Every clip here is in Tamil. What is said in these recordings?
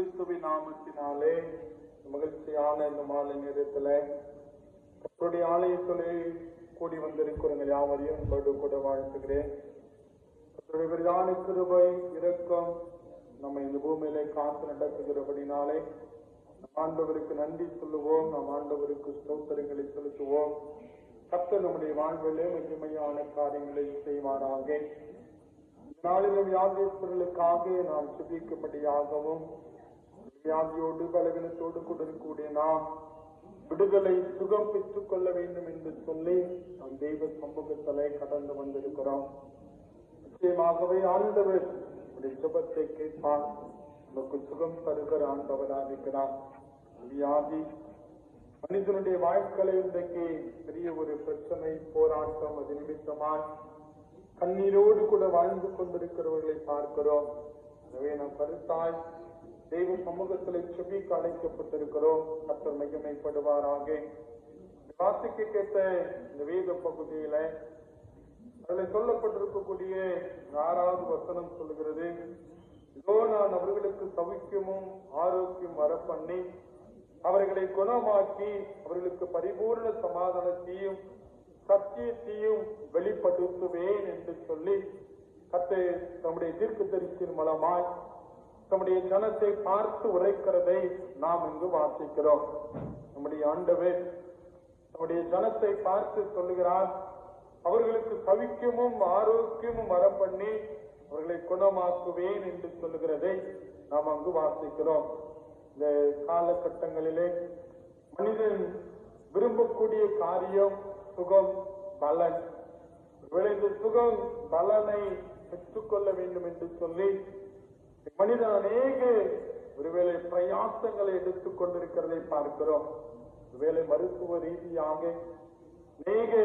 கிறிஸ்துவின் நாமத்தினாலே மகிழ்ச்சியான இந்த மாலை நேரத்தில் கத்தருடைய ஆலயத்திலே கூடி வந்திருக்கிறவங்க யாவரையும் உங்களோடு கூட வாழ்த்துகிறேன். கத்தருடைய விரிதான கிருபை இரக்கம் நம்ம இந்த பூமியிலே காத்து நடத்துகிறபடினாலே நம் ஆண்டவருக்கு நன்றி சொல்லுவோம் நம் ஆண்டவருக்கு ஸ்தோத்திரங்களை செலுத்துவோம். கத்த நம்முடைய வாழ்விலே மகிமையான காரியங்களை செய்வாராக. நாளிலும் வியாதியஸ்தர்களுக்காக நாம் சுபிக்கும்படியாகவும் வியாதியோடு பலவீனத்தோடு கொண்டிருக்கக்கூடிய நாம் விடுதலை சுகம் பெற்றுக் கொள்ள வேண்டும் என்று சொல்லி நாம் தெய்வ சமூகத்திலே கடந்து வந்திருக்கிறோம். நிச்சயமாகவே ஆண்டவர் உடைய சுபத்தை கேட்பார். நமக்கு சுகம் தருகிற ஆண்டவராக இருக்கிறார். வியாதி மனிதனுடைய வாழ்க்கையில இன்றைக்கு பெரிய ஒரு பிரச்சனை போராட்டம் அது நிமித்தமாய் கண்ணீரோடு கூட வாழ்ந்து கொண்டிருக்கிறவர்களை பார்க்கிறோம். எனவே நாம் கருத்தாய் தெய்வ சமூகத்தில் செபிக்கு அழைக்கப்பட்டிருக்கிறோம். கத்தர் மகிமைப்படுவாராக. வாசிக்க கேட்ட இந்த வேத பகுதியில அதில் சொல்லப்பட்டிருக்கக்கூடிய ஆறாவது வசனம் சொல்லுகிறது. இதோ நான் அவர்களுக்கு சவிக்கமும் ஆரோக்கியம் வரப்பண்ணி அவர்களை குணமாக்கி அவர்களுக்கு பரிபூர்ண சமாதானத்தையும் சத்தியத்தையும் வெளிப்படுத்துவேன் என்று சொல்லி கத்தை நம்முடைய தீர்க்க தரிசின் மூலமாய் தம்முடைய ஜனத்தை பார்த்து உரைக்கிறதை நாம் இங்கு வாசிக்கிறோம். நம்முடைய ஆண்டவே நம்முடைய ஜனத்தை பார்த்து சொல்லுகிறார் அவர்களுக்கு சவிக்கமும் ஆரோக்கியமும் வரப்பண்ணி அவர்களை குணமாக்குவேன் என்று சொல்லுகிறதை நாம் அங்கு வாசிக்கிறோம். இந்த காலகட்டங்களிலே மனிதன் விரும்பக்கூடிய காரியம் சுகம் பலன். விளைந்த சுகம் பலனை பெற்றுக்கொள்ள வேண்டும் என்று சொல்லி மனிதன் அநேக ஒருவேளை பிரயாசங்களை எடுத்துக் கொண்டிருக்கிறதை பார்க்கிறோம். ஒருவேளை மருத்துவ ரீதியாக அநேக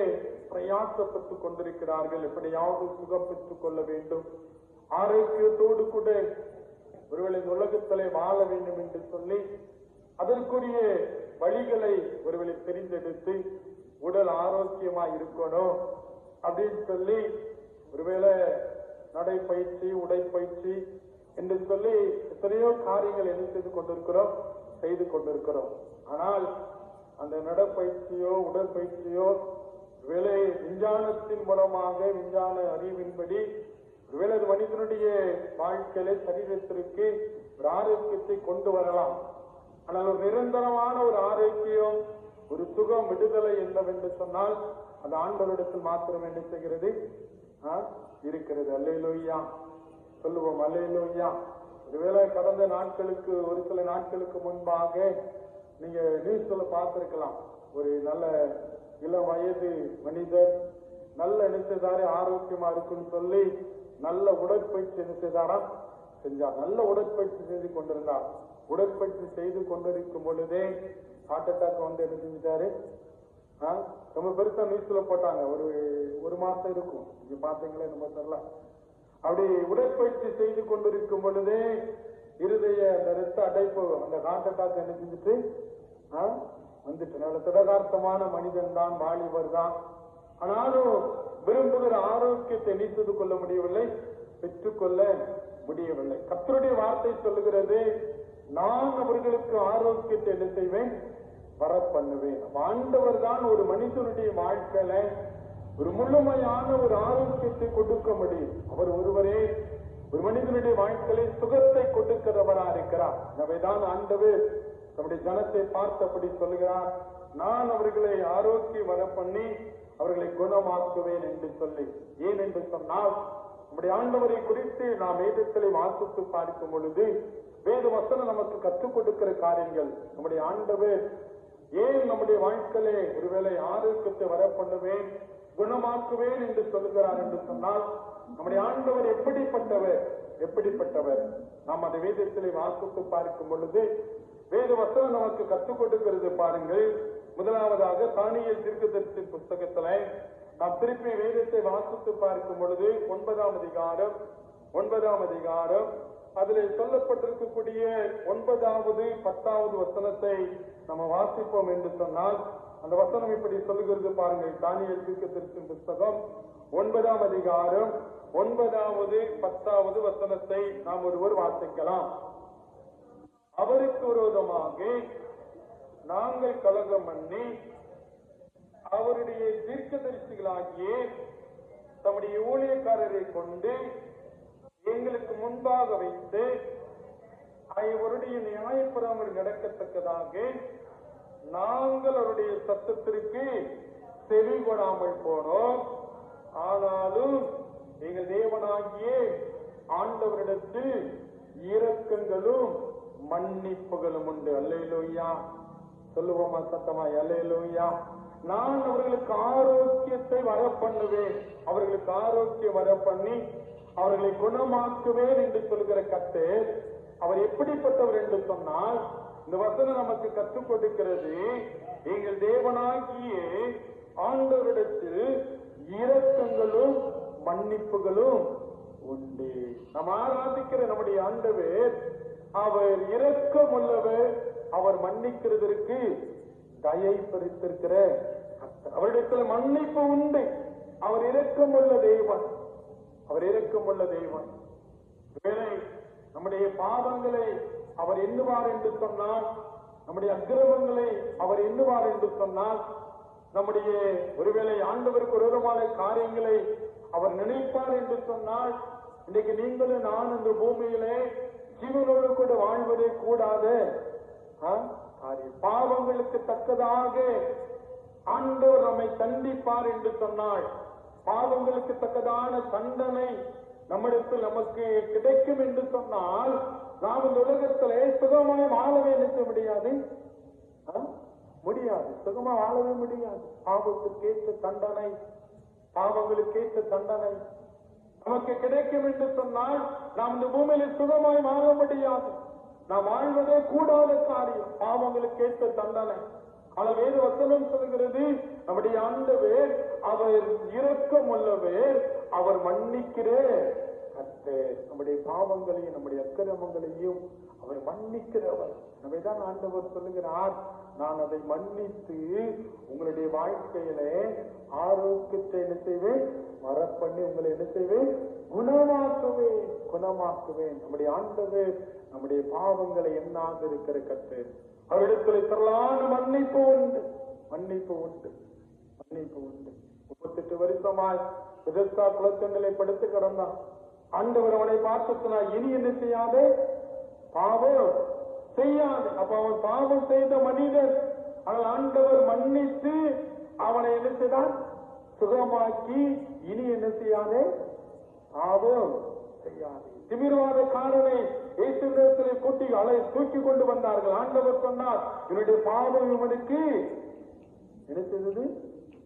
பிரயாசப்பட்டுக் கொண்டிருக்கிறார்கள். எப்படியாவது சுகம் பெற்றுக் கொள்ள வேண்டும். ஆரோக்கியத்தோடு கூட ஒருவேளை உலகத்திலே வாழ வேண்டும் என்று சொல்லி அதற்குரிய வழிகளை ஒருவேளை தெரிந்தெடுத்து உடல் ஆரோக்கியமா இருக்கணும் அப்படின்னு சொல்லி ஒருவேளை நடைப்பயிற்சி உடைப்பயிற்சி என்று சொல்லி எத்தனையோ காரியங்கள் என்ன செய்து கொண்டிருக்கிறோம் செய்து கொண்டிருக்கிறோம். ஆனால் அந்த நடப்பயிற்சியோ உடற்பயிற்சியோ வேலை விஞ்ஞானத்தின் மூலமாக விஞ்ஞான அறிவின்படி ஒருவேளை மனிதனுடைய வாழ்க்கையில சரீரத்திற்கு ஒரு ஆரோக்கியத்தை கொண்டு வரலாம். ஆனால் ஒரு நிரந்தரமான ஒரு ஆரோக்கியம் ஒரு சுகம் விடுதலை என்னவென்று சொன்னால் அது ஆண்டவரிடத்தில் மாத்திரம் என்ன செய்கிறது? இருக்கிறது. அல்லையிலோய்யா சொல்லுவோம் அல்லையிலோய்யா ஒருவேளை கடந்த நாட்களுக்கு ஒரு சில நாட்களுக்கு முன்பாக நீங்க நியூஸ்ல பார்த்திருக்கலாம். ஒரு நல்ல இளம் வயது மனிதர் நல்ல நினைச்சதாரு ஆரோக்கியமா இருக்குன்னு சொல்லி நல்ல உடற்பயிற்சி நினைச்சதாரா செஞ்சார் நல்ல உடற்பயிற்சி செய்து கொண்டிருந்தார். உடற்பயிற்சி செய்து கொண்டிருக்கும் பொழுதே ஹார்ட் அட்டாக் வந்து என்ன செஞ்சுட்டாரு? ஆ? ரொம்ப பெருசா நியூஸ்ல போட்டாங்க. ஒரு ஒரு மாசம் இருக்கும். நீங்க பாத்தீங்களா நம்ம தெரியல. அப்படி உடற்பயிற்சி செய்து கொண்டிருக்கும் பொழுதே இருதய அந்த ரத்த அடைப்பு அந்த ஹார்ட் அட்டாக் என்ன செஞ்சுட்டு? வந்துட்டு. நல்ல திடகார்த்தமான மனிதன் தான் வாலிபர் தான். ஆனாலும் விரும்புகிற ஆரோக்கியத்தை நீத்தது கொள்ள முடியவில்லை பெற்றுக்கொள்ள முடியவில்லை. கத்தருடைய வார்த்தை சொல்லுகிறது நான் அவர்களுக்கு ஆரோக்கியத்தை என்ன செய்வேன்? வர பண்ணுவேன் ஆண்டவர் தான் ஒரு மனிதனுடைய வாழ்க்கையில ஒரு முழுமையான ஒரு ஆரோக்கியத்தை கொடுக்க முடியும். அவர் ஒருவரே ஒரு மனிதனுடைய வாழ்க்கையில் சுகத்தை கொடுக்கிறவரா இருக்கிறார். எனவேதான் ஆண்டவர் நம்முடைய ஜனத்தை பார்த்தபடி சொல்கிறார் நான் அவர்களை ஆரோக்கிய வர பண்ணி அவர்களை குணமாக்குவேன் என்று சொல்லி. ஏன் என்று சொன்னால் நம்முடைய ஆண்டவரை குறித்து நாம் வேதத்திலே வாசித்து பார்க்கும் பொழுது வேத வசனம் நமக்கு கற்றுக் கொடுக்கிற காரியங்கள். நம்முடைய ஆண்டவர் ஏன் நம்முடைய வாழ்க்கையிலே ஒருவேளை ஆரோக்கியத்தை வர பண்ணுவேன் குணமாக்குவேன் என்று சொல்லுகிறார் என்று சொன்னால் நம்முடைய ஆண்டவர் எப்படிப்பட்டவர்? எப்படிப்பட்டவர்? நாம் அதை வேதத்திலே வாசித்து பார்க்கும் பொழுது வேத வசனம் நமக்கு கற்றுக் கொடுக்கிறது பாருங்கள். முதலாவதாக தானியல் தீர்க்கதரிசி புஸ்தகத்துல நாம் திருப்பி வேதத்தை வாசித்து பார்க்கும் பொழுது ஒன்பதாம் அதிகாரம் ஒன்பதாம் அதிகாரம் அதில் சொல்லப்பட்டிருக்கக்கூடிய ஒன்பதாவது பத்தாவது வசனத்தை நம்ம வாசிப்போம் என்று சொன்னால் அந்த வசனம் இப்படி சொல்லுகிறது பாருங்கள். தானியல் தீர்க்கத்திற்கும் புஸ்தகம் ஒன்பதாம் அதிகாரம் ஒன்பதாவது பத்தாவது வசனத்தை நாம் ஒருவர் வாசிக்கலாம். அவருக்கு விரோதமாக நாங்கள் கலகம் பண்ணி அவருடைய தீர்க்கதரிசிகளாகிய தம்முடைய ஊழியக்காரரை கொண்டு எங்களுக்கு முன்பாக வைத்து அவருடைய நியாயப்பிரமங்கள் நடக்கத்தக்கதாக நாங்கள் அவருடைய சத்தத்திற்கு செவிகொடாமல் போனோம். ஆனாலும் எங்கள் தேவனாகிய ஆண்டவரிடத்தில் இரக்கங்களும் மன்னிப்புகளும் உண்டு. அல்லையிலோய்யா சொல்லுவோமா சத்தமா அல்லையிலோய்யா நான் அவர்களுக்கு ஆரோக்கியத்தை வர பண்ணுவேன் அவர்களுக்கு ஆரோக்கியம் வர பண்ணி அவர்களை குணமாக்குவேன் என்று சொல்கிற கத்தை அவர் எப்படிப்பட்டவர் என்று சொன்னால் இந்த வசனம் நமக்கு கற்றுக் கொடுக்கிறது எங்கள் தேவனாகிய ஆண்டவரிடத்தில் இரக்கங்களும் மன்னிப்புகளும் உண்டு. நாம் ஆராதிக்கிற நம்முடைய ஆண்டவர் அவர் இரக்கம் உள்ளவர் அவர் மன்னிக்கிறதற்கு தயை பறித்திருக்கிற அவரிடத்தில் மன்னிப்பு உண்டு. அவர் இரக்கம் உள்ள தெய்வன் அவர் இரக்கம் உள்ள தெய்வன் வேலை நம்முடைய பாவங்களை அவர் எண்ணுவார் என்று சொன்னால் நம்முடைய அக்கிரமங்களை அவர் எண்ணுவார் என்று சொன்னால் நம்முடைய ஒருவேளை ஆண்டவருக்கு விரோதமான காரியங்களை அவர் நினைப்பார் என்று சொன்னால் இன்றைக்கு நீங்களும் நான் இந்த பூமியிலே ஜீவனோடு கூட வாழ்வதே கூடாது. பாவங்களுக்கு தக்கதாக ஆண்டவர் நம்மை தண்டிப்பார் என்று சொன்னால் பாவங்களுக்கு தக்கதான தண்டனை நம்மிடத்தில் நமக்கு கிடைக்கும் என்று சொன்னால் நாம் இந்த உலகத்திலே சுகமாய் வாழவே நிற்க முடியாது? முடியாது. சுகமா வாழவே முடியாது. பாவத்துக்கேற்ற தண்டனை பாவங்களுக்கேற்ற தண்டனை நமக்கு கிடைக்கும் என்று சொன்னால் நாம் இந்த பூமியில சுகமாய் மாற முடியாது. நாம் வாழ்வதே கூடாத காரியம் பாவங்களுக்கு ஏற்ற தண்டனை. பல வேறு வசனம் சொல்கிறது நம்முடைய ஆண்டவர் அவர் இரக்கம் உள்ளவர் அவர் மன்னிக்கிறேன். நம்முடைய பாவங்களையும் நம்முடைய அக்கிரமங்களையும் அவர் மன்னிக்கிறவர். நம்மைதான் ஆண்டவர் சொல்லுகிறார். நான் அதை மன்னித்து உங்களுடைய வாழ்க்கையிலே ஆரோக்கியத்தை என்ன செய்வேன்? வரப்பண்ணி உங்களை என்ன செய்வேன்? குணமாக்குவேன். குணமாக்குவேன். நம்முடைய ஆண்டவர் நம்முடைய பாவங்களை என்னாக இருக்கிற கத்து அவரிடத்தில் திரளான மன்னிப்பு உண்டு. மன்னிப்பு உண்டு. மன்னிப்பு உண்டு. முப்பத்தெட்டு வருஷமாய் எதிர்த்தா குலச்சங்களை படுத்து கிடந்தான். ஆண்டவர் அவனை பார்த்து இனி என்ன செய்யாதே? பாவம் செய்யாது. அப்ப அவன் பாவம் செய்த மனிதன் ஆனால் ஆண்டவர் மன்னித்து அவனை என்ன செய்தார் சுகமாக்கி இனி என்ன செய்யாதே? பாவம் செய்யாது. திமிர்வாத காரனை இயேசுவிடத்தில் கூட்டி அலை தூக்கி கொண்டு வந்தார்கள். ஆண்டவர் சொன்னார் இவனுடைய பாவம் இவனுக்கு. என்ன செய்தது?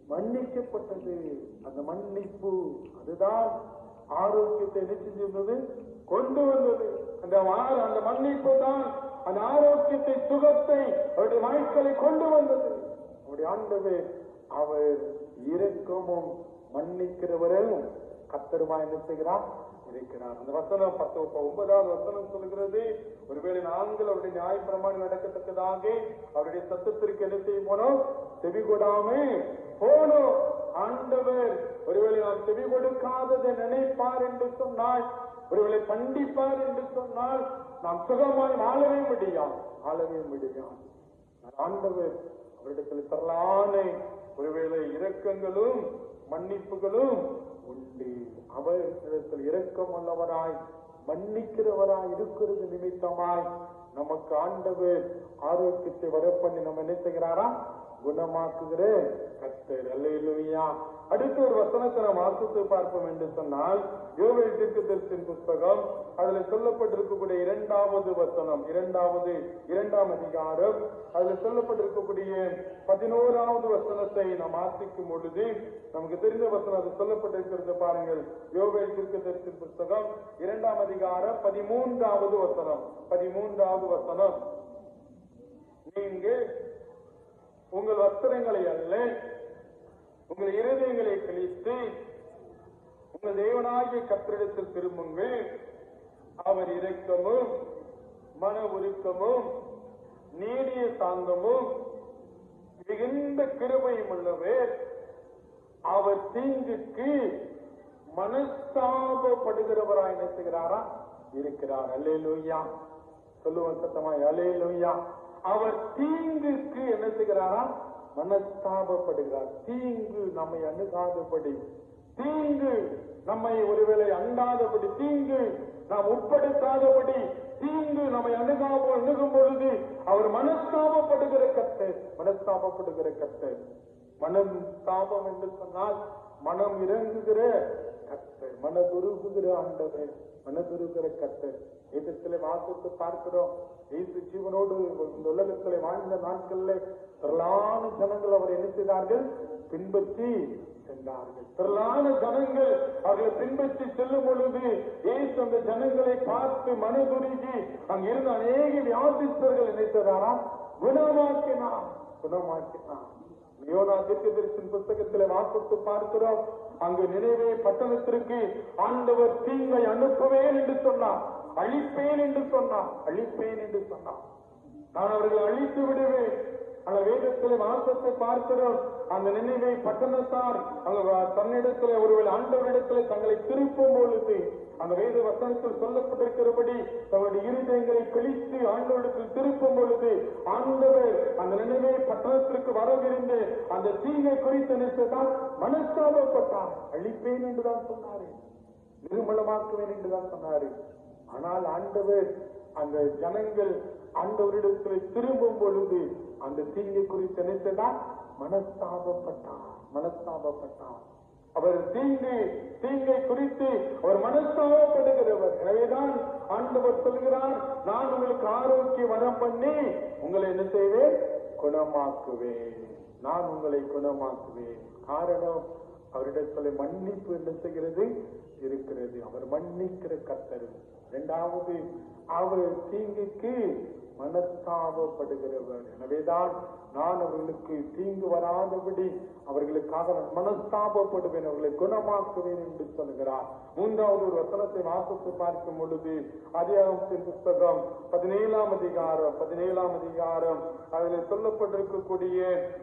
மன்னிக்கப்பட்டது. அந்த மன்னிப்பு அதுதான் ஆரோக்கியத்தை என்ன செஞ்சிருந்தது கொண்டு வந்தது. அந்த அந்த மன்னிப்பு தான் அந்த ஆரோக்கியத்தை சுகத்தை அவருடைய வாழ்க்கையை கொண்டு வந்தது. அவருடைய ஆண்டது அவர் இரக்கமும் மன்னிக்கிறவரும் கத்தருமா என்ன செய்கிறார் இருக்கிறார் அந்த வசனம் பத்து ஒன்பதாவது வசனம் சொல்கிறது ஒருவேளை நாங்கள் அவருடைய நியாயப்பிரமாணம் நடக்கத்தக்கதாக அவருடைய சத்தத்திற்கு என்ன செய்ய போனோம்? செவி கொடாமே போனோம். ஆண்டவர் ஒருவேளை நாம் செவி கொடுக்காததை நினைப்பார் என்று சொன்னால் ஒருவேளை கண்டிப்பார் என்று சொன்னால் நாம் சுகமாய் ஆளவே முடியும் ஆளவே முடியும் ஆண்டவர் அவரிடத்தில் தரலான ஒருவேளை இரக்கங்களும் மன்னிப்புகளும் உண்டு அவர் இடத்தில் இரக்கம் உள்ளவராய் மன்னிக்கிறவராய் இருக்கிறது நிமித்தமாய். நமக்கு ஆண்டவர் ஆரோக்கியத்தை வரப்பண்ணி நம்ம என்ன செய்கிறாரா குணமாக்குகிறேன். கர்த்தர் அல்லேலூயா. அடுத்த ஒரு வசனத்தை நாம் வாசித்து பார்ப்போம் என்று சொன்னால் யோவேல் தீர்க்கதரிசியின் புஸ்தகம் அதுல சொல்லப்பட்டிருக்கக்கூடிய இரண்டாவது வசனம் இரண்டாவது இரண்டாம் அதிகாரம் அதுல சொல்லப்பட்டிருக்கக்கூடிய பதினோராவது வசனத்தை நாம் வாசிக்கும் பொழுது நமக்கு தெரிந்த வசனம் அது சொல்லப்பட்டிருக்கிறது பாருங்கள். யோவேல் தீர்க்கதரிசியின் புஸ்தகம் இரண்டாம் அதிகாரம் பதிமூன்றாவது வசனம் பதிமூன்றாவது வசனம். நீங்கள் உங்கள் வஸ்திரங்களை அல்ல உங்கள் இருதயங்களை கழித்து உங்கள் தேவனாகிய கத்திரிடத்தில் திரும்புங்கள். அவர் இரக்கமும் மன உருக்கமும் நீடிய சாந்தமும் மிகுந்த கிருமையும் உள்ளவர். அவர் தீங்குக்கு மனஸ்தாபப்படுகிறவராய் நினைத்துகிறாரா? இருக்கிறார். அலே லூயா சொல்லுவோம் சத்தமா லூயா அவர் தீங்குக்கு என்ன செய்கிறாரா? மனஸ்தாபப்படுகிறார். தீங்கு நம்மை அணுகாதபடி. தீங்கு நம்மை ஒருவேளை அண்டாதபடி. தீங்கு நாம் உட்படுத்தாதபடி. தீங்கு நம்மை அணுகாம அணுகும் பொழுது அவர் மனஸ்தாபப்படுகிற கத்தை மனஸ்தாபப்படுகிற கத்தை மனம் தாபம் என்று சொன்னால் மனம் இறங்குகிற மனதுருகுகிற ஆண்டவர் மனதுருகிற கத்தர் வேதத்திலே வாசித்து பார்க்கிறோம். இயேசு ஜீவனோடு இந்த உலகத்திலே வாழ்ந்த நாட்கள்ல திரளான ஜனங்கள் அவர் என்ன செய்தார்கள் பின்பற்றி சென்றார்கள். திரளான ஜனங்கள் அவர்களை பின்பற்றி செல்லும் பொழுது ஏசு அந்த ஜனங்களை பார்த்து மனதுருகி அங்கிருந்து அநேக வியாதிஸ்தர்கள் நினைத்ததானா குணமாக்கினான் குணமாக்கினான் யோனா தீர்க்கதரிசின் புத்தகத்திலே வாசித்து பார்க்கிறோம். அங்கு நினைவே பட்டணத்திற்கு ஆண்டவர் தீங்கை அனுப்புவேன் என்று சொன்னார். அழிப்பேன் என்று சொன்னார். அழிப்பேன் என்று சொன்னார். நான் அவர்களை அழித்து விடுவேன். அந்த வேதத்தில் வாசத்தை பார்க்கிறோம். அந்த நினைவை பட்டணத்தார் அங்க தன்னிடத்தில் ஒருவேளை ஆண்டவரிடத்தில் தங்களை திருப்பும் பொழுது அந்த வேத வசனத்தில் சொல்லப்பட்டிருக்கிறபடி தங்களுடைய இருதயங்களை கழித்து ஆண்டவரிடத்தில் திருப்பும் பொழுது ஆண்டவர் அந்த நினைவே பட்டணத்திற்கு வரவிருந்த அந்த தீங்கை குறித்து நினைத்ததால் மனஸ்தாபப்பட்டார். அழிப்பேன் என்றுதான் சொன்னாரு. நிர்மலமாக்குவேன் என்றுதான் சொன்னாரு. ஆனால் ஆண்டவர் அந்த ஜனங்கள் ஆண்டவரிடத்தில் திரும்பும் பொழுது அந்த தீங்கை குறித்து நினைத்ததால் மனஸ்தாபப்பட்டார். மனஸ்தாபப்பட்டார். அவர் தீங்கு தீங்கை குறித்து அவர் மனஸ்தாபப்படுகிறவர் எனவேதான் ஆண்டவர் சொல்கிறார் நான் உங்களுக்கு ஆரோக்கிய வரம் பண்ணி உங்களை என்ன செய்வேன்? குணமாக்குவேன். நான் உங்களை குணமாக்குவேன். காரணம் அவரிடத்துல மன்னிப்பு என்ன செய்கிறது? இருக்கிறது. அவர் மன்னிக்கிற கத்தர் இரண்டாவது அவர் தீங்குக்கு மனஸ்தாபப்படுகிறவர் எனவேதான் நான் அவர்களுக்கு தீங்கு வராதபடி அவர்களுக்காக நான் மனஸ்தாபப்படுவேன் அவர்களை குணமாக்குவேன் என்று சொல்கிறார். மூன்றாவது ஒரு வசனத்தை வாசித்து பார்க்கும் பொழுது அதிகாரத்தின் புஸ்தகம் பதினேழாம் அதிகாரம் பதினேழாம் அதிகாரம். அதில் சொல்லப்பட்டிருக்கக்கூடிய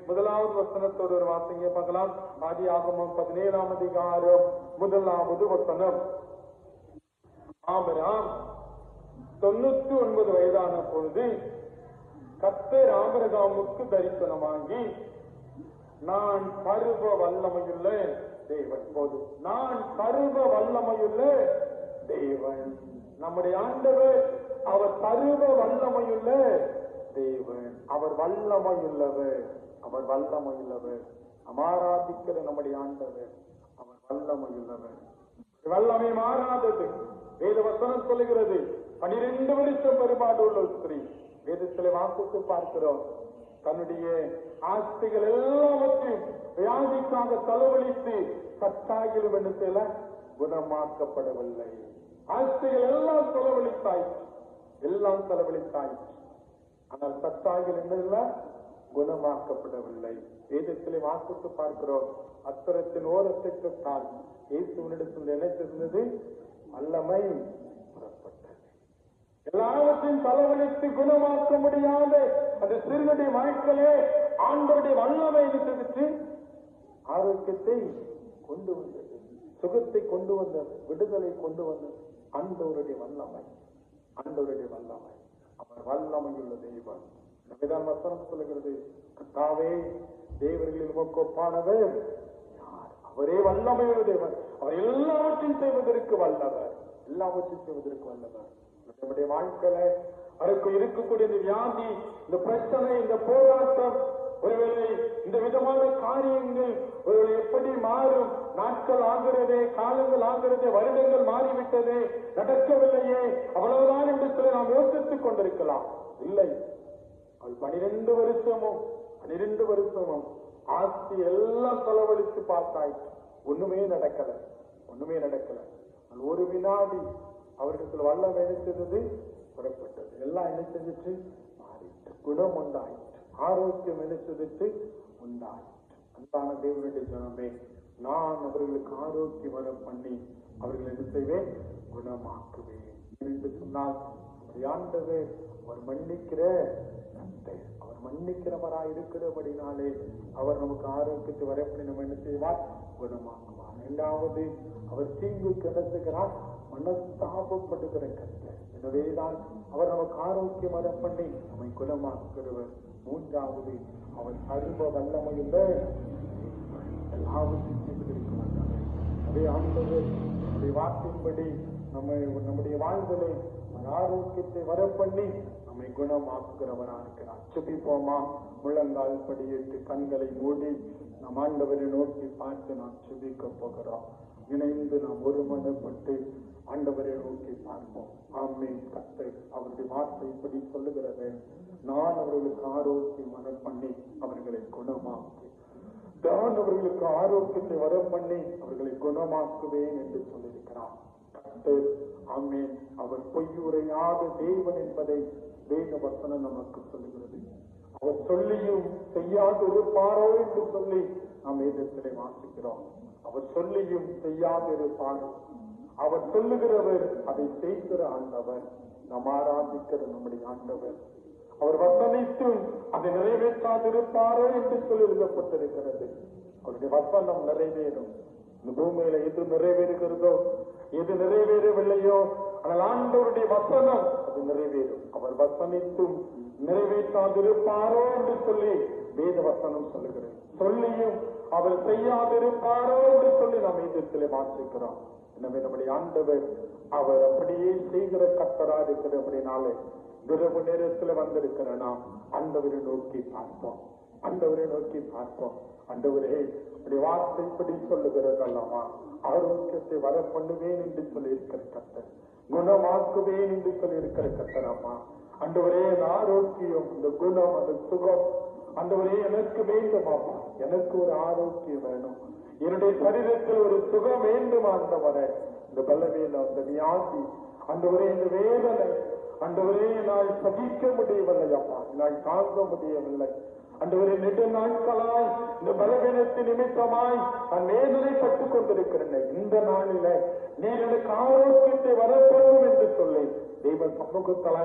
முதலாவது வசனத்தோடு ஒரு வாசிங்க பார்க்கலாம். ஆதி ஆகமம் பதினேழாம் அதிகாரம் முதலாவது வசனம். ஆபராம் தொண்ணூத்தி ஒன்பது வயதான பொழுது கத்தர் தரிசனம் வாங்கி நான் பருவ வல்லமையுள்ள தேவன். போதும் நான் பருவ வல்லமையுள்ள தேவன். நம்முடைய ஆண்டவர் அவர் பருவ வல்லமையுள்ள தேவன். அவர் வல்லமையுள்ளவர். அவர் வல்லமையுள்ளவர். அமாராதிக்கிற நம்முடைய ஆண்டவர் அவர் வல்லமையுள்ளவர். வல்லமை மாறாதது. வேத வசனம் சொல்லுகிறது. பனிரெண்டு வருஷம் பெருமாடு உள்ள ஸ்திரீ. வேதத்திலே வாக்குக்கு பார்க்கிறோம். தன்னுடைய ஆஸ்திகள் எல்லாவற்றையும் வியாதிக்காக செலவழித்து சத்தாகிலும் எண்ணத்தில குணமாக்கப்படவில்லை. ஆஸ்திகள் எல்லாம் தலைவழித்தாய் எல்லாம் தலைவழித்தாய் ஆனால் சத்தாகில் என்ன குணமாக்கப்படவில்லை. வேதத்திலே வாக்குக்கு பார்க்கிறோம். அத்தரத்தின் ஓரத்திற்கு தான். இயேசுவனிடத்தில் நினைத்திருந்தது வல்லமை புறப்பட்டது. எல்லாவற்றையும் தலைவலித்து குணமாக்க முடியாத அந்த சிறுவனுடைய வாழ்க்கையிலே ஆண்டவருடைய வல்லமை இருக்கிறது ஆரோக்கியத்தை கொண்டு வந்தது சுகத்தை கொண்டு வந்தது விடுதலை கொண்டு வந்தது. ஆண்டவருடைய வல்லமை அந்தவருடைய வல்லமை. அவர் வல்லமையுள்ள தெய்வம். நபிதான் வசனம் சொல்லுகிறது கத்தாவே தேவர்களில் உமக்கு யார்? அவரே வல்லமையுள்ள தேவன். அவர் எல்லாவற்றையும் செய்வதற்கு வல்லவர். எல்லாவற்றையும் செய்வதற்கு வல்லவர். நம்முடைய வாழ்க்கையில அவருக்கு இருக்கக்கூடிய இந்த வியாதி இந்த பிரச்சனை இந்த போராட்டம் ஒருவேளை இந்த விதமான காரியங்கள் ஒருவேளை எப்படி மாறும்? நாட்கள் ஆகிறதே காலங்கள் ஆகிறதே வருடங்கள் மாறிவிட்டதே நடக்கவில்லையே அவ்வளவுதான் என்று சொல்லி நாம் யோசித்துக் கொண்டிருக்கலாம். இல்லை. அவள் பனிரெண்டு வருஷமும் பனிரெண்டு வருஷமும் ஆஸ்தி எல்லாம் செலவழித்து பார்த்தாயிற்று ஒண்ணுமே நடக்கல. ஒண்ணுமே நடக்கல. ஒரு வினாடி அவர்களுக்கு வல்லம் என்ன புறப்பட்டது. எல்லாம் என்ன மாறிட்டு குணம் உண்டாயிற்று. ஆரோக்கியம் என்ன செஞ்சிட்டு உண்டாயிற்று. அன்பான தேவனுடைய ஜனமே நான் அவர்களுக்கு ஆரோக்கியம் வர பண்ணி அவர்கள் என்ன செய்வேன்? குணமாக்குவேன். என்று சொன்னால் நம்முடைய ஆண்டவர் அவர் மன்னிக்கிற அவர் மன்னிக்கிறவராய் இருக்கிறபடினாலே அவர் நமக்கு ஆரோக்கியத்தை வரப்படி நம்ம என்ன செய்வார். குணமாக்குவார். இரண்டாவது அவர் தீங்கு கிடந்துகிறார் மனஸ்தாபப்படுகிற கர்த்தர். எனவேதான் அவர் நமக்கு ஆரோக்கியம் வர பண்ணி நம்மை குணமாக்குகிறவர். மூன்றாவது அவர் சர்வ வல்லமையுள்ள எல்லாவற்றையும் செய்வதற்கு மாட்டார் அதே ஆண்டவர் நம்முடைய வார்த்தையின்படி நம்ம நம்முடைய வாழ்வுகளை ஆரோக்கியத்தை வர பண்ணி நம்மை குணமாக்குகிறவராக இருக்கிறான் சுபிப்போமா? முழங்கால் படியிட்டு கண்களை மூடி நம் ஆண்டவரை நோக்கி பார்த்து நாம் சுபிக்க போகிறோம். இணைந்து நாம் ஒருமனப்பட்டு ஆண்டவரை நோக்கி பார்ப்போம். ஆமே கத்தை அவருடைய வார்த்தை இப்படி சொல்லுகிறது. நான் அவர்களுக்கு ஆரோக்கியம் வர பண்ணி அவர்களை குணமாக்கி நான் அவர்களுக்கு ஆரோக்கியத்தை வர பண்ணி அவர்களை குணமாக்குவேன் என்று சொல்லியிருக்கிறார். கர்த்தர் ஆமேன். அவர் பொய்யுரையாத தேவன் என்பதை வேத வசனம் நமக்கு சொல்லுகிறது. அவர் சொல்லியும் செய்யாதிருப்பாரோ என்று சொல்லி நாம் வேதத்திலே வாசிக்கிறோம். அவர் சொல்லியும் செய்யாதிருப்பாரோ அவர் சொல்லுகிறவர் அதை செய்கிற ஆண்டவர். நாம் ஆராதிக்கிற நம்முடைய ஆண்டவர். அவர் வசனித்தும் அதை நிறைவேற்றாதிருப்பாரோ என்று சொல்லி எழுதப்பட்டிருக்கிறது. அவருடைய வசனம் நிறைவேறும். இந்த பூமியில எது நிறைவேறுகிறதோ எது நிறைவேறவில்லையோ ஆனால் ஆண்டவருடைய வசனம் அது நிறைவேறும். அவர் வசனித்தும் நிறைவேற்றாதிருப்பாரோ என்று சொல்லி வேத வசனம் சொல்லுகிறேன் சொல்லியும் அவர் செய்யாதிருப்பாரோ என்று சொல்லி நாம் வேதத்திலே வாசிக்கிறோம். எனவே நம்முடைய ஆண்டவர் அவர் அப்படியே செய்கிற கத்தரா இருக்கிறபடினாலே இரவு நேரத்துல வந்திருக்கிற நாம் அந்தவரை நோக்கி பார்ப்போம். அந்தவரை நோக்கி பார்ப்போம். அந்தவரே அப்படி வார்த்தை இப்படி சொல்லுகிறது ஆரோக்கியத்தை வர பண்ணுவேன் என்று சொல்லி இருக்கிற கத்தர் குணமாக்குவேன் என்று சொல்லியிருக்கிற இருக்கிற அந்த ஒரே ஆரோக்கியம் இந்த குணம் அந்த சுகம். அந்த ஒரே எனக்கு வேண்டும் எனக்கு ஒரு ஆரோக்கியம் வேணும். என்னுடைய சரீரத்தில் ஒரு சுகம் வேண்டும் ஆண்டவரே. இந்த பலவீனம் அந்த வியாதி அந்த ஒரே இந்த வேதனை. ஒரே நான் சகிக்க முடியவில்லை அம்மா நான் தாங்க முடியவில்லை. அன்றுவரை நெடு நாட்களாய் இந்த பலவீனத்தின் நிமித்தமாய் நான் கற்றுக் கொண்டிருக்கிறேன் இந்த நாளில நீ எனக்கு ஆரோக்கியத்தை வரப்போகும் என்று சொல்லேன். தேவன் சமூகத்துல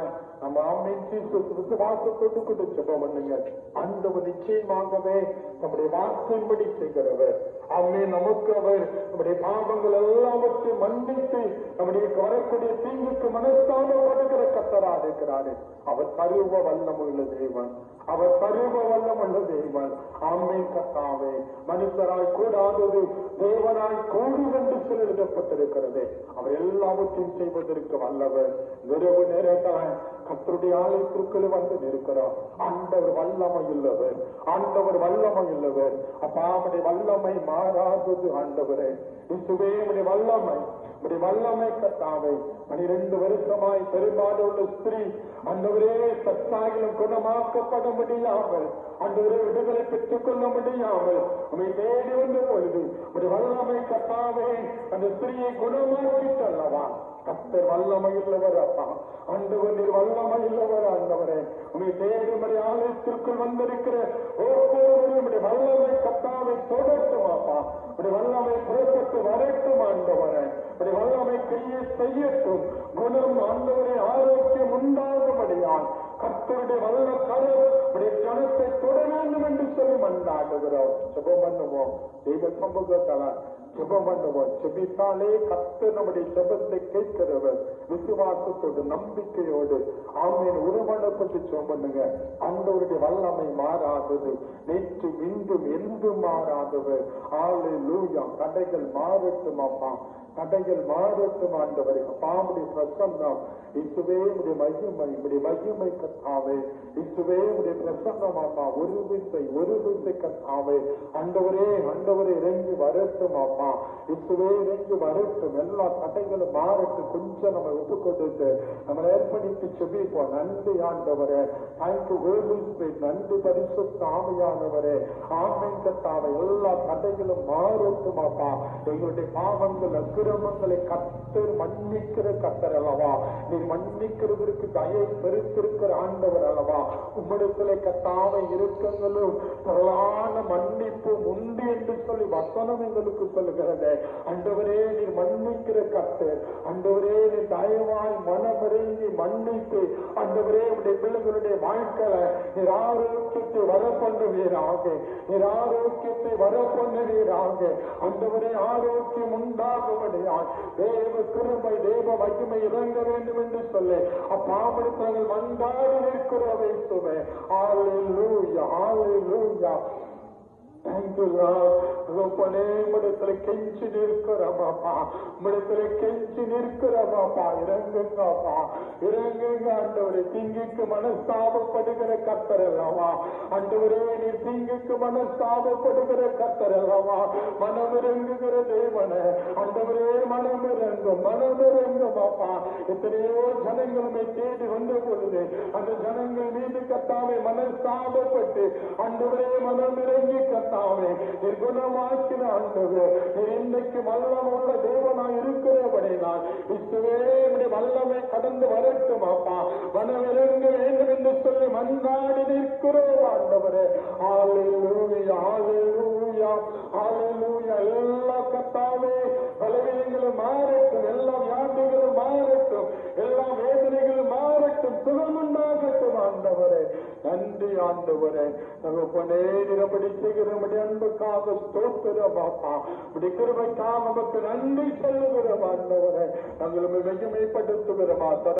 நம்ம ஆமீன் ஜீசஸ் விசுவாசத்தோடு கொண்டு ஜெபம் பண்ணுங்க ஆண்டவர் நிச்சயமாகவே நம்முடைய வார்த்தையின்படி செய்கிறவர். ஆமே நமக்கு அவர் நம்முடைய பாவங்கள் எல்லாவற்றையும் மன்னித்து நம்முடைய வரக்கூடிய தீங்குக்கு மனஸ்தானப்படுகிற கத்தரா இருக்கிறாரு. அவர் சர்வ வல்லமுள்ள தேவன். அவர் சர்வ வல்லமுள்ள தேவன். ஆமே கத்தாவே மனுஷராய் கூடாதது தேவனாய் கூடும் என்று சொல்லப்பட்டிருக்கிறது அவர் எல்லாவற்றையும் செய்வதற்கு வல்லவர். இரவு நேரத்தில் கத்தருடைய ஆலயத்திற்குள் வந்து நிற்கிறார். ஆண்டவர் வல்லமை உள்ளவர். ஆண்டவர் வல்லமை உள்ளவர். அப்பா அவருடைய வல்லமை மாறாதது ஆண்டவரே. இசுவே வல்லமை. வல்லமை கத்தாவை பனிரெண்டு வருஷமாய் பெரும்பாடு உள்ள ஸ்திரீ அந்தவரே சத்தாகிலும் குணமாக்கப்பட முடியாமல் அந்தவரே விடுதலை பெற்றுக் கொள்ள முடியாமல் உமை தேடி வந்த பொழுது ஒரு வல்லமை கத்தாவே அந்த ஸ்திரியை குணமாக்கிட்டு அல்லவா கத்தர் வல்லமை இல்லவர் அப்பா. ஆண்டவர் நீர் வல்லமை உள்ளவர் ஆண்டவரே தேடி முறை ஆலயத்திற்குள் வந்திருக்கிற ஒவ்வொருவரும் வல்லமை கத்தாவை தொடட்டும் அப்பா. வல்லமை புறப்பட்டு வரட்டும் ஆண்டவரே. உடைய வல்லமை கையை செய்யட்டும். குணம் ஆண்டவரே ஆரோக்கியம் உண்டாகும்படியால் கத்தருடைய வல்ல உடைய கணத்தை தொட வேண்டும் என்று சொல்லி மன்றாடுகிறோம் சுபம் பண்ணுவோம் தெய்வ சமூகத்தால சுபம் பண்ணுவோம் செபித்தாலே கத்து நம்முடைய ஜெபத்தை கேட்கிறவர் விசுவாசத்தோடு நம்பிக்கையோடு ஆமீன் உருவனப்பட்டு சுபம் பண்ணுங்க அந்தவருடைய வல்லமை மாறாதது நேற்று இன்றும் என்றும் மாறாதவர் ஆளு லூயம் தடைகள் மாறட்டும் அப்பா தடைகள் மாறட்டும் ஆண்டவர் அப்பாவுடைய பிரசன்னம் இசுவே உடைய மகிமை உடைய மகிமை கத்தாவே இசுவே உடைய பிரசன்னம் அப்பா ஒரு விசை ஒரு விசை கத்த கத்தாவே அண்டவரே அண்டவரே இறங்கி வரட்டும் அம்மா. இப்பவே இறங்கி வரட்டும். எல்லா தடைகளும் மாறட்டும். கொஞ்சம் நம்ம ஒப்பு கொடுத்து நம்ம ஏற்படுத்தி செபிப்போம். நன்றி ஆண்டவரே. தேங்க்யூ வேர்ல்ட் நன்றி பரிசு தாமையானவரே ஆமை கத்தாவை. எல்லா தடைகளும் மாறட்டும் அப்பா. எங்களுடைய பாவங்கள் அக்கிரமங்களை கத்தர் மன்னிக்கிற கத்தர் அல்லவா? நீ மன்னிக்கிறவருக்கு தயை பெருத்திருக்கிற ஆண்டவர் அல்லவா? உம்மிடத்திலே கத்தாவை இருக்கங்களும் திரளான மன்னிப்பு உண்டு என்று சொல்லி வசனம் எங்களுக்கு சொல்லுகிறது. அண்டவரே நீ மன்னிக்கிற கத்தர் அண்டவரே நீ தயவாய் மனமிறங்கி மன்னித்து அண்டவரே உடைய பிள்ளைகளுடைய வாழ்க்கையில நீர் ஆரோக்கியத்தை வர பண்ணுவீராக நீர் ஆரோக்கியத்தை வர பண்ணுவீராக அண்டவரே ஆரோக்கியம் உண்டாகும்படியால் தேவ கிருமை தேவ மகிமை இறங்க வேண்டும் என்று சொல்லி அப்பாபடுத்தங்கள் மண்டாடி நிற்கிறவை சுவை. ஆலையிலூயா லூயா Thank லூயா Lord. தகப்பனே, உம்மிடத்துல கெஞ்சி நிற்கிறோமாப்பா உம்மிடத்துல கெஞ்சி இறங்குங்கப்பா இறங்குங்க ஆண்டவரே. தீங்குக்கு மனஸ்தாபப்படுகிற கத்தர் ஆண்டவரே நீர் தீங்குக்கு மனஸ்தாபப்படுகிற கத்தர் அல்லவா? மனமிறங்குகிற தேவனே. ஆண்டவரே மனமிறங்கும் மனமிறங்கும் அப்பா. எத்தனையோ ஜனங்களுமே தேடி வந்த பொழுது அந்த ஜனங்கள் மீது கத்தாவை மனஸ்தாபப்பட்டு ஆண்டவரே மனமிறங்கி கத்தாவே நீர் குணமாக்கின ஆண்டவர் நீர் இன்னைக்கு வல்லம் உள்ள தேவனாய் இருக்கிறபடி நான் இசுவே வல்லமை கடந்து வரட்டும் அப்பா. மனமிறங்க வேண்டும் என்று சொல்லி மன்றாடி நிற்கிறோம் ஆண்டவரே. ஆலையூயா ஆலையூயா ஆலையூயா எல்லா கத்தாவே பலவீனங்களும் மாறட்டும் எல்லா வியாதிகளும் மாறட்டும் எல்லா வேதனைகளும் மாறட்டும் சுகமுண்டாகட்டும் ஆண்டவரே. நன்றி ஆண்டவரே. தகப்பனே நிரபடி செய்கிறபடி அன்புக்காக ஸ்தோத்திரம் பாப்பா. இப்படி கிருபைக்காக நமக்கு நன்றி சொல்லுகிறோம் ஆண்டவரே. நாங்கள் மகிமைப்படுத்துகிறோமா